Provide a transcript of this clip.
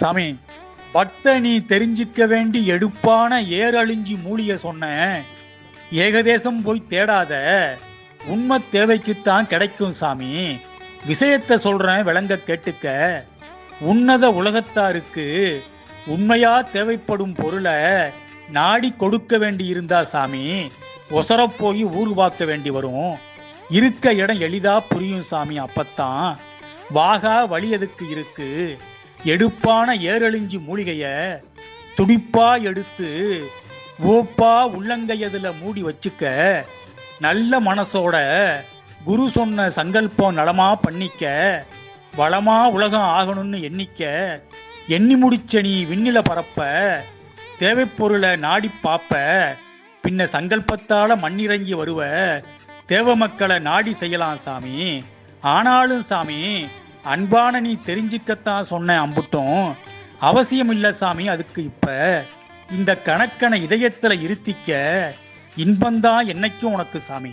சாமி பக்த நீ தெரிஞ்சிக்க வேண்டி எடுப்பான ஏரழிஞ்சி மூலிய சொன்ன ஏகதேசம் போய் தேடாத உண்மை தேவைக்குத்தான் கிடைக்கும் சாமி. விஷயத்தை சொல்றேன் விளங்க கேட்டுக்க. உன்னத உலகத்தாருக்கு உண்மையா தேவைப்படும் பொருளை நாடி கொடுக்க வேண்டி இருந்தா சாமி ஒசரப் போய் ஊர் பார்க்க வேண்டி வரும். இருக்க இடம் எளிதா புரியும் சாமி அப்பத்தான். வாகா வழி எதுக்கு இருக்கு? எடுப்பான ஏரழிஞ்சி மூலிகைய துடிப்பா எடுத்து ஓப்பா உள்ளங்கையதுல மூடி வச்சுக்க நல்ல மனசோட குரு சொன்ன சங்கல்பம் நலமா பண்ணிக்க வளமா உலகம் ஆகணும்னு எண்ணிக்க எண்ணி முடிச்ச நீ விண்ணில பரப்ப தேவைப்பொருளை நாடி பாப்ப பின்ன சங்கல்பத்தால மண்ணிறங்கி வருவ தேவ மக்களை நாடி செய்யலாம் சாமி. ஆனாலும் சாமி அன்பான நீ தெரிஞ்சுக்கத்தான் சொன்ன அம்புட்டும் அவசியம் இல்லை சாமி அதுக்கு இப்ப இந்த கணக்கனை இதயத்துல இருத்திக்க இன்பந்தான் என்னைக்கும் உனக்கு சாமி.